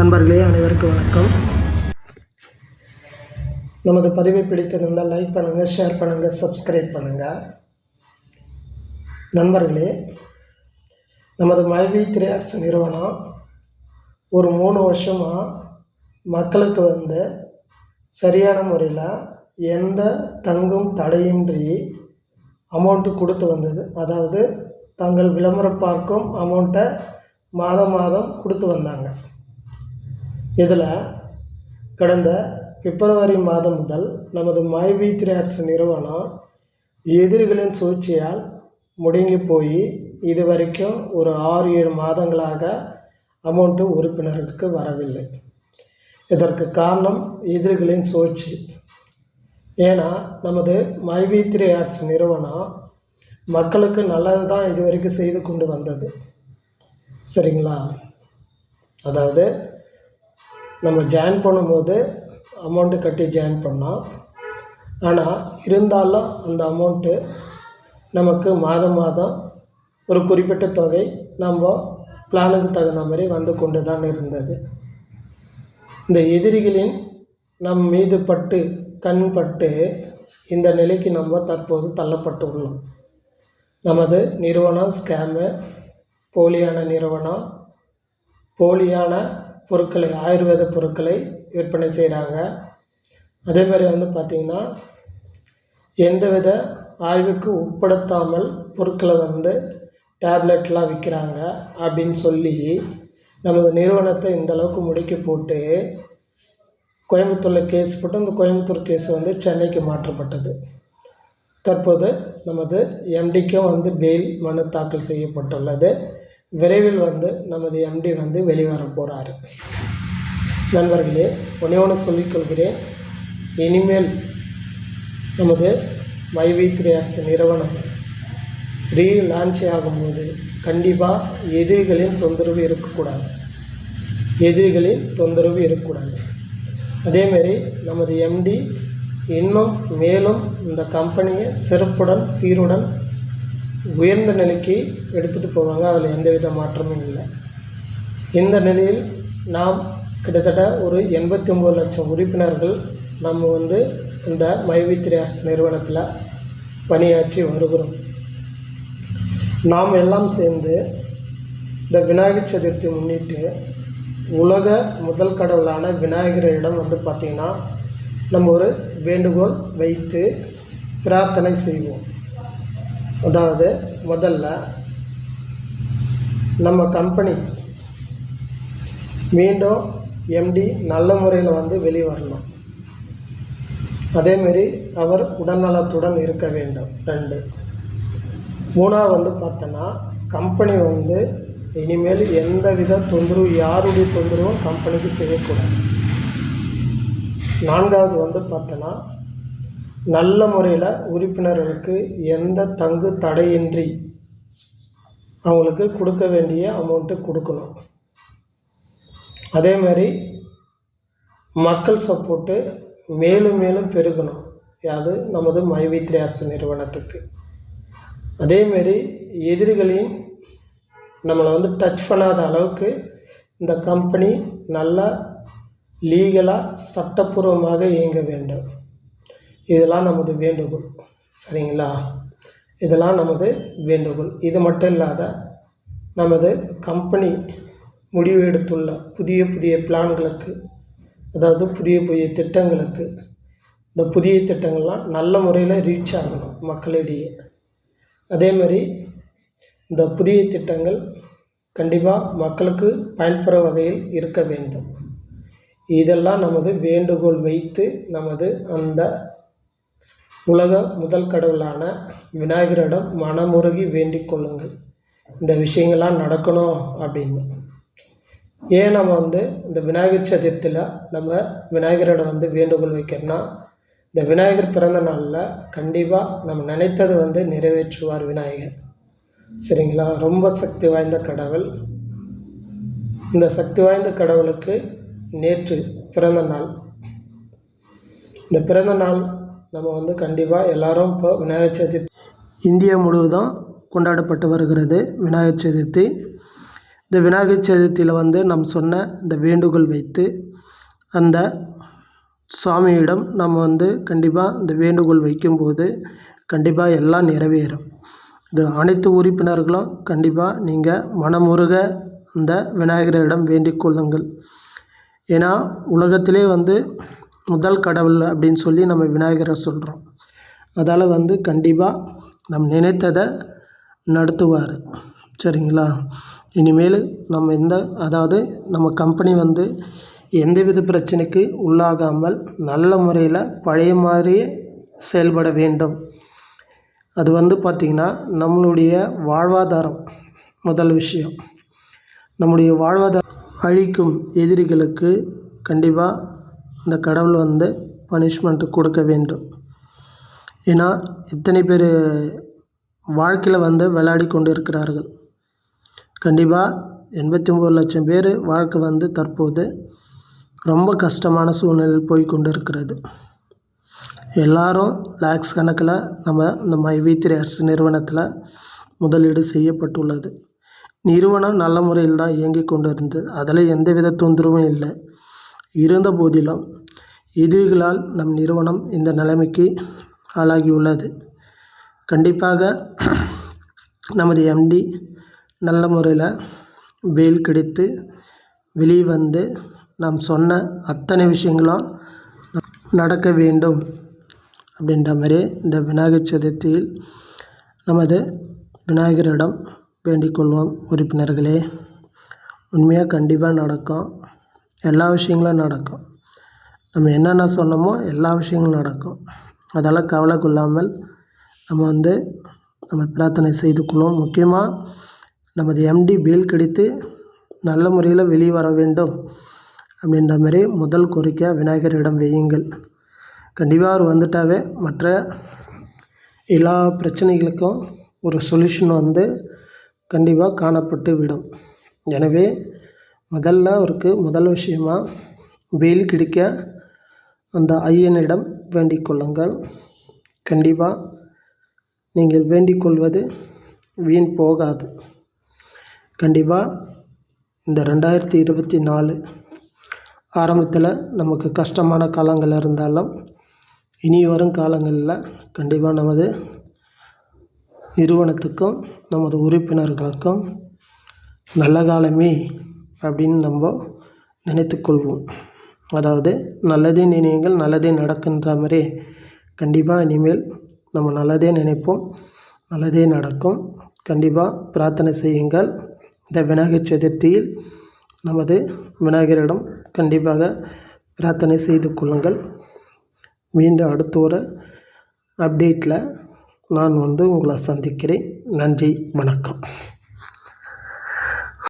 நண்பர்களே அனைவருக்கும் வணக்கம். நமது பதிவை பிடித்திருந்தால் லைக் பண்ணுங்கள் ஷேர் பண்ணுங்கள் சப்ஸ்கிரைப் பண்ணுங்கள் நண்பர்களே நமது மைவி த்ரீ ஆர்ட்ஸ் நிறுவனம் ஒரு மூணு வருஷமாக மக்களுக்கு வந்து சரியான முறையில் எந்த தங்கும் தடையின்றி அமௌண்ட்டு கொடுத்து வந்தது. அதாவது தாங்கள் விளம்பரம் பார்க்கும் அமௌண்ட்டை மாதம் மாதம் கொடுத்து வந்தாங்க. இதில் கடந்த பிப்ரவரி மாதம் முதல் நமது மைவி த்ரீ ஆர்ட்ஸ் நிறுவனம் எதிரிகளின் சூழ்ச்சியால் முடங்கி போய் இது வரைக்கும் ஒரு ஆறு ஏழு மாதங்களாக அமௌண்ட்டு உறுப்பினர்களுக்கு வரவில்லை. இதற்கு காரணம் எதிரிகளின் சூழ்ச்சி. ஏன்னா நமது மைவி த்ரீ ஆர்ட்ஸ் நிறுவனம் மக்களுக்கு நல்லது தான் இது வரைக்கும் செய்து கொண்டு வந்தது. சரிங்களா? அதாவது நம்ம ஜாயின் பண்ணும்போது அமௌண்ட்டு கட்டி ஜாயின் பண்ணோம் ஆனால் இருந்தாலும் அந்த அமௌண்ட்டு நமக்கு மாதம் மாதம் ஒரு குறிப்பிட்ட தொகை நம்ம பிளானுக்கு தகுந்த மாதிரி வந்து கொண்டு தான் இருந்தது. இந்த எதிரிகளின் நம் மீது பட்டு கண் பட்டு இந்த நிலைக்கு நம்ம தற்போது தள்ளப்பட்டு உள்ளோம். நமது நிறுவனம் ஸ்கேமு போலியான நிறுவனம் போலியான பொருட்களை ஆயுர்வேத பொருட்களை விற்பனை செய்கிறாங்க அதே மாதிரி வந்து பார்த்திங்கன்னா எந்தவித ஆய்வுக்கு உட்படுத்தாமல் பொருட்களை வந்து டேப்லெட்லாம் விற்கிறாங்க அப்படின்னு சொல்லி நமது நிறுவனத்தை இந்த அளவுக்கு முடிக்க போட்டு கோயம்புத்தூரில் கேஸ் போட்டு இந்த கோயம்புத்தூர் கேஸ் வந்து சென்னைக்கு மாற்றப்பட்டது. தற்போது நமது எம்டிக்கும் வந்து பெயில் மனு தாக்கல் செய்யப்பட்டுள்ளது. விரைவில் வந்து நமது எம்டி வந்து வெளிவர போகிறாரு நண்பர்களே ஒன்றே ஒன்று சொல்லிக்கொள்கிறேன் இனிமேல் நமது மைவி த்ரீ ஆர்ட்ஸ் நிறுவனம் ரீ லான்ச் ஆகும்போது கண்டிப்பாக எதிரிகளின் தொந்தரவு இருக்கக்கூடாது. எதிரிகளின் தொந்தரவு இருக்கக்கூடாது. அதேமாரி நமது எம்டி இன்னும் மேலும் இந்த கம்பெனியை சிறப்புடன் சீருடன் உயர்ந்த நிலைக்கு எடுத்துகிட்டு போவாங்க. அதில் எந்தவித மாற்றமும் இல்லை. இந்த நிலையில் நாம் கிட்டத்தட்ட ஒரு எண்பத்தி ஒம்பது லட்சம் உறுப்பினர்கள் நம்ம வந்து இந்த மைவித்திரி த்ரீ ஆர்ட்ஸ் நிறுவனத்தில் பணியாற்றி வருகிறோம். நாம் எல்லாம் சேர்ந்து இந்த விநாயகர் சதுர்த்தி முன்னிட்டு உலக முதல் கடவுளான விநாயகரிடம் வந்து பார்த்திங்கன்னா நம்ம ஒரு வேண்டுகோள் வைத்து பிரார்த்தனை செய்வோம். அதாவது முதல்ல நம்ம கம்பெனி மீண்டும் எம்டி நல்ல முறையில் வந்து வெளிவரணும் அதேமாரி அவர் உடல்நலத்துடன் இருக்க வேண்டும். ரெண்டு. மூணாவது வந்து பார்த்தோன்னா கம்பெனி வந்து இனிமேல் எந்த வித தொந்தரவு யாருடைய தொந்தரவும் கம்பெனிக்கு செய்யக்கூடாது. நான்காவது வந்து பார்த்தோன்னா நல்ல முறையில் உறுப்பினர்களுக்கு எந்த தங்கு தடையின்றி அவங்களுக்கு கொடுக்க வேண்டிய அமௌண்ட்டு கொடுக்கணும். அதே மாதிரி மக்கள் சப்போர்ட்டு மேலும் மேலும் பெருகணும். அது நமது மைவித்ரி ஆர்ட்ஸ் நிறுவனத்துக்கு. அதேமாரி எதிரிகளின் நம்மளை வந்து டச் பண்ணாத அளவுக்கு இந்த கம்பெனி நல்லா லீகலாக சட்டப்பூர்வமாக இயங்க வேண்டும். இதெல்லாம் நமது வேண்டுகோள். சரிங்களா? இதெல்லாம் நமது வேண்டுகோள். இது மட்டும் இல்லாத நமது கம்பெனி முடிவு எடுத்துள்ள புதிய புதிய பிளான்களுக்கு அதாவது புதிய புதிய திட்டங்களுக்கு இந்த புதிய திட்டங்கள்லாம் நல்ல முறையில் ரீச் ஆகணும் மக்களிடையே. அதே மாதிரி இந்த புதிய திட்டங்கள் கண்டிப்பாக மக்களுக்கு பயன்பெற வகையில் இருக்க வேண்டும். இதெல்லாம் நமது வேண்டுகோள் வைத்து நமது அந்த உலக முதல் கடவுளான விநாயகரிடம் மனமுருகி வேண்டிக் கொள்ளுங்கள். இந்த விஷயங்கள்லாம் நடக்கணும் அப்படின்னு. ஏன் நம்ம வந்து இந்த விநாயகர் சதுர்த்தியில் நம்ம விநாயகரிடம் வந்து வேண்டுகோள் வைக்கிறோம்னா இந்த விநாயகர் பிறந்த நாளில் கண்டிப்பாக நம்ம நினைத்தது வந்து நிறைவேற்றுவார் விநாயகர். சரிங்களா? ரொம்ப சக்தி வாய்ந்த கடவுள். இந்த சக்தி வாய்ந்த கடவுளுக்கு நேற்று பிறந்த நாள். இந்த பிறந்த நாள் நம்ம வந்து கண்டிப்பாக எல்லாரும் இப்போ விநாயகர் சதுர்த்தி இந்தியா முழுவதும் கொண்டாடப்பட்டு வருகிறது விநாயகர் சதுர்த்தி. இந்த விநாயகர் சதுர்த்தியில் வந்து நாம் சொன்ன இந்த வேண்டுகோள் வைத்து அந்த சுவாமியிடம் நம்ம வந்து கண்டிப்பாக இந்த வேண்டுகோள் வைக்கும்போது கண்டிப்பாக எல்லாம் நிறைவேறும். இது அனைத்து உறுப்பினர்களும் கண்டிப்பாக நீங்கள் மனமுருக இந்த விநாயகரிடம் வேண்டிக் கொள்ளுங்கள். ஏன்னா உலகத்திலே வந்து முதல் கடவுள் அப்படின்னு சொல்லி நம்ம விநாயகரை சொல்கிறோம் அதால் வந்து கண்டிப்பாக நம் நினைத்ததை நடத்துவார். சரிங்களா? இனிமேல் நம்ம எந்த அதாவது நம்ம கம்பெனி வந்து எந்தவித பிரச்சனைக்கு உள்ளாகாமல் நல்ல முறையில் பழைய மாதிரியே செயல்பட வேண்டும். அது வந்து பார்த்திங்கன்னா நம்மளுடைய வாழ்வாதாரம் முதல் விஷயம். நம்முடைய வாழ்வாதாரம் அழிக்கும் எதிரிகளுக்கு கண்டிப்பாக இந்த கடவுள் வந்து பனிஷ்மெண்ட்டு கொடுக்க வேண்டும். ஏன்னா இத்தனை பேர் வாழ்க்கையில் வந்து விளையாடி கொண்டு இருக்கிறார்கள் கண்டிப்பாக எண்பத்தி ஒம்பது லட்சம் பேர் வாழ்க்கை வந்து தற்போது ரொம்ப கஷ்டமான சூழ்நிலையில் போய் கொண்டு இருக்கிறது எல்லாரும் லேக்ஸ் கணக்கில் நம்ம இந்த மைவி த்ரீ அரசு நிறுவனத்தில் முதலீடு செய்யப்பட்டுள்ளது. நிறுவனம் நல்ல முறையில் தான் இயங்கி கொண்டு இருந்தது அதில் எந்தவித தொந்தரவும் இல்லை. இருந்த போதிலும் நம் நிறுவனம் இந்த நிலைமைக்கு ஆளாகியுள்ளது. கண்டிப்பாக நமது எம்டி நல்ல முறையில் வெயில் கிடைத்து வெளியே வந்து நாம் சொன்ன அத்தனை விஷயங்களும் நடக்க வேண்டும் அப்படின்ற மாதிரி இந்த விநாயகர் சதுர்த்தியில் நமது விநாயகரிடம் வேண்டிக் கொள்வோம் உறுப்பினர்களே. உண்மையாக கண்டிப்பாக நடக்கும். எல்லா விஷயங்களும் நடக்கும். நம்ம என்னென்ன சொன்னோமோ எல்லா விஷயங்களும் நடக்கும். அதெல்லாம் கவலை கொள்ளாமல் நம்ம வந்து நம்ம பிரார்த்தனை செய்து கொள்வோம். முக்கியமாக நமது எம்டி பீல் கிடைத்து நல்ல முறையில் வெளியே வர வேண்டும் அப்படின்ற மாதிரி முதல் கோரிக்கை விநாயகரிடம் வையுங்கள். கண்டிப்பாக அவர் வந்துட்டாவே மற்ற எல்லா பிரச்சனைகளுக்கும் ஒரு சொல்யூஷன் வந்து கண்டிப்பாக காணப்பட்டு விடும். எனவே முதல்ல அவருக்கு முதல் விஷயமா வெயில் கிடைக்க அந்த ஐயனிடம் வேண்டிக் கொள்ளுங்கள். கண்டிப்பாக நீங்கள் வேண்டிக் கொள்வது வீண் போகாது. கண்டிப்பாக இந்த ரெண்டாயிரத்தி இருபத்தி நாலு ஆரம்பத்தில் நமக்கு கஷ்டமான காலங்கள் இருந்தாலும் இனி வரும் காலங்களில் கண்டிப்பாக நமது நிறுவனத்துக்கும் நமது உறுப்பினர்களுக்கும் நல்ல காலமே அப்படின்னு நம்ம நினைத்துக்கொள்வோம். அதாவது நல்லதே நினையுங்கள் நல்லதே நடக்குன்ற மாதிரி கண்டிப்பாக இனிமேல் நம்ம நல்லதே நினைப்போம் நல்லதே நடக்கும். கண்டிப்பாக பிரார்த்தனை செய்யுங்கள். இந்த விநாயகர் சதுர்த்தியில் நமது விநாயகரிடம் கண்டிப்பாக பிரார்த்தனை செய்து கொள்ளுங்கள். மீண்டும் அடுத்த ஒரு அப்டேட்டில் நான் வந்து உங்களை சந்திக்கிறேன். நன்றி வணக்கம்.